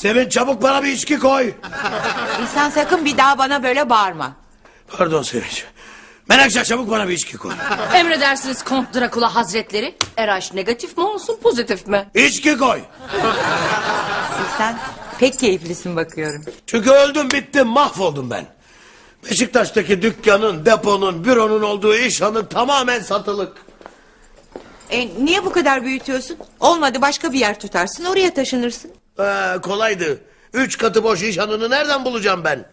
Sevinç çabuk bana bir içki koy. İhsan sakın bir daha bana böyle bağırma. Pardon Sevinç. Menekşe çabuk bana bir içki koy. Emredersiniz Kont Drakula Hazretleri. RH negatif mi olsun pozitif mi? İçki koy. İhsan pek keyiflisin bakıyorum. Çünkü öldüm bittim mahvoldum ben. Beşiktaş'taki dükkanın, deponun, büronun olduğu iş hanı tamamen satılık. E, niye bu kadar büyütüyorsun? Olmadı başka bir yer tutarsın oraya taşınırsın. Ee, kolaydı. Üç katı boş iş hanını nereden bulacağım ben?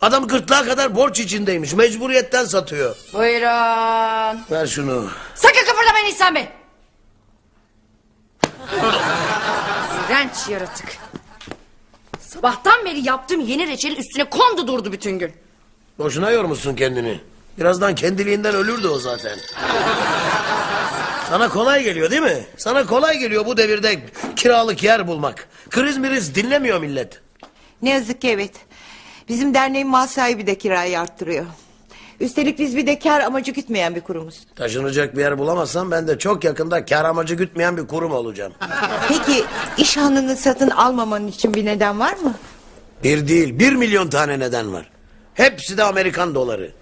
Adam gırtlağa kadar borç içindeymiş. Mecburiyetten satıyor. Buyurun. Ver şunu. Sakın kıpırdamayın İhsan Bey. İğrenç yaratık. Sabahtan beri yaptığım yeni reçelin üstüne kondu durdu bütün gün. Boşuna yormuşsun kendini. Birazdan kendiliğinden ölürdü o zaten. Sana kolay geliyor değil mi? Sana kolay geliyor bu devirde kiralık yer bulmak. Kriz miriz dinlemiyor millet. Ne yazık ki evet. Bizim derneğin mal sahibi de kirayı arttırıyor. Üstelik biz bir de kar amacı gütmeyen bir kurumuz. Taşınacak bir yer bulamazsam ben de çok yakında kar amacı gütmeyen bir kurum olacağım. Peki iş hanını satın almaman için bir neden var mı? Bir değil bir milyon tane neden var. Hepsi de Amerikan doları.